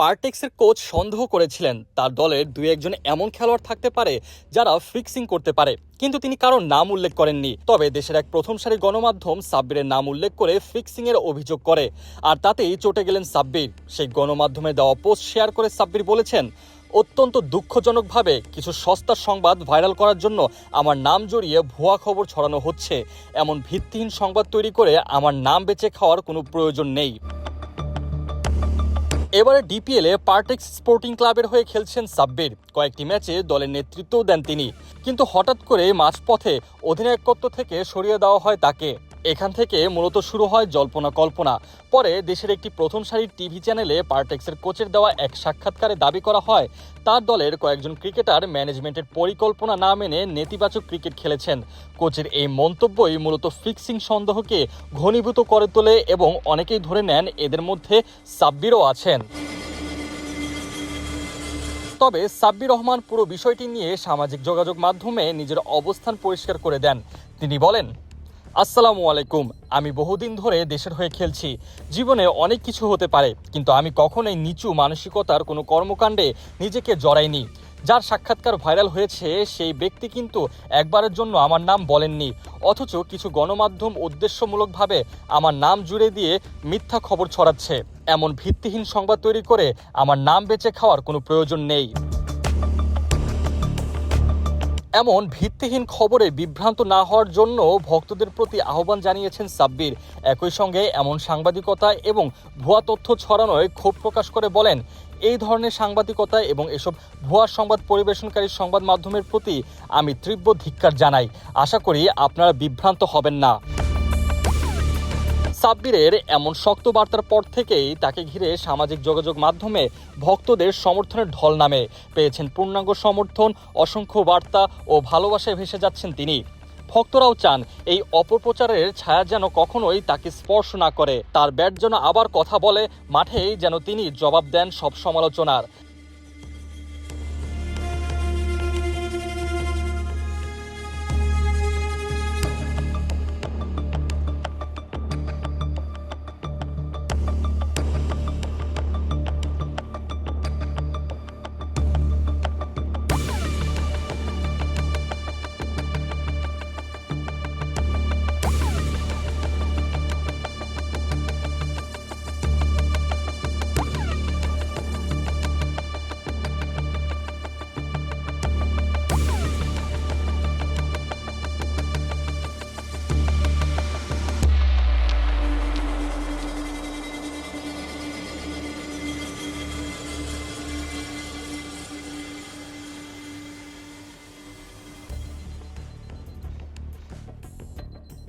পার্টেক্সের coach সন্দেহ করেছিলেন, তার দলের দুই একজন এমন খেলোয়াড় থাকতে পারে যারা ফিক্সিং করতে পারে, কিন্তু তিনি কারোর নাম উল্লেখ করেননি। তবে দেশের এক প্রথম সারি গণমাধ্যম সাব্বিরের নাম উল্লেখ করে ফিক্সিং এর অভিযোগ করে, আর তাতেই চটে গেলেন সাব্বির। সেই গণমাধ্যমে দেওয়া পোস্ট শেয়ার করে সাব্বির বলেছেন, অত্যন্ত দুঃখজনকভাবে কিছু সস্তা সংবাদ ভাইরাল করার জন্য আমার নাম জড়িয়ে ভুয়া খবর ছড়ানো হচ্ছে। এমন ভিত্তিহীন সংবাদ তৈরি করে আমার নাম বেঁচে খাওয়ার কোনো প্রয়োজন নেই। এবারে ডিপিএলে পার্টেক্স স্পোর্টিং ক্লাবের হয়ে খেলছেন সাব্বির। কয়েকটি ম্যাচে দলের নেতৃত্বও দেন তিনি। কিন্তু হঠাৎ করে মাঝপথে অধিনায়কত্ব থেকে সরিয়ে দেওয়া হয় তাকে। এখান থেকে মূলত শুরু হয় জল্পনা কল্পনা। পরে দেশের একটি প্রথম সারির টিভি চ্যানেলে পার্টেক্সের কোচের দেওয়া এক সাক্ষাৎকারে দাবি করা হয়, তার দলের কয়েকজন ক্রিকেটার ম্যানেজমেন্টের পরিকল্পনা না মেনে নেতিবাচক ক্রিকেট খেলেছেন। কোচের এই মন্তব্যই মূলত ফিক্সিং সন্দেহকে ঘনীভূত করে তোলে এবং অনেকেই ধরে নেন এদের মধ্যে সাব্বিরও আছেন। তবে সাব্বির রহমান পুরো বিষয়টি নিয়ে সামাজিক যোগাযোগ মাধ্যমে নিজের অবস্থান পরিষ্কার করে দেন। তিনি বলেন আসসালামু আলাইকুম। আমি বহুদিন ধরে দেশের হয়ে খেলছি। জীবনে অনেক কিছু হতে পারে, কিন্তু আমি কখনোই নিচু মানসিকতার কোনো কর্মকাণ্ডে নিজেকে জড়াইনি। যার সাক্ষাৎকার ভাইরাল হয়েছে, সেই ব্যক্তি কিন্তু একবারের জন্য আমার নাম বলেননি। অথচ কিছু গণমাধ্যম উদ্দেশ্যমূলকভাবে আমার নাম জুড়ে দিয়ে মিথ্যা খবর ছড়াচ্ছে। এমন ভিত্তিহীন সংবাদ তৈরি করে আমার নাম বেঁচে খাওয়ার কোনো প্রয়োজন নেই। এমন ভিত্তিহীন খবরে বিভ্রান্ত না হওয়ার জন্য ভক্তদের প্রতি আহ্বান জানিয়েছেন সাব্বির। একই সঙ্গে এমন সাংবাদিকতা এবং ভুয়া তথ্য ছড়ানোয় ক্ষোভ প্রকাশ করে বলেন, এই ধরনের সাংবাদিকতা এবং এসব ভুয়া সংবাদ পরিবেশনকারী সংবাদ মাধ্যমের প্রতি আমি তীব্র ধিক্কার জানাই। আশা করি আপনারা বিভ্রান্ত হবেন না। সাব্বিরের এমন শক্ত বার্তার পর থেকেই তাকে ঘিরে সামাজিক যোগাযোগ মাধ্যমে ভক্তদের সমর্থনের ঢল নামে। পেয়েছেন পূর্ণাঙ্গ সমর্থন, অসংখ্য বার্তা ও ভালোবাসায় ভেসে যাচ্ছেন তিনি। ভক্তরাও চান এই অপপ্রচারের ছায়া যেন কখনোই তাকে স্পর্শ না করে। তার ব্যাট যেন আবার কথা বলে, মাঠেই যেন তিনি জবাব দেন সব সমালোচনার।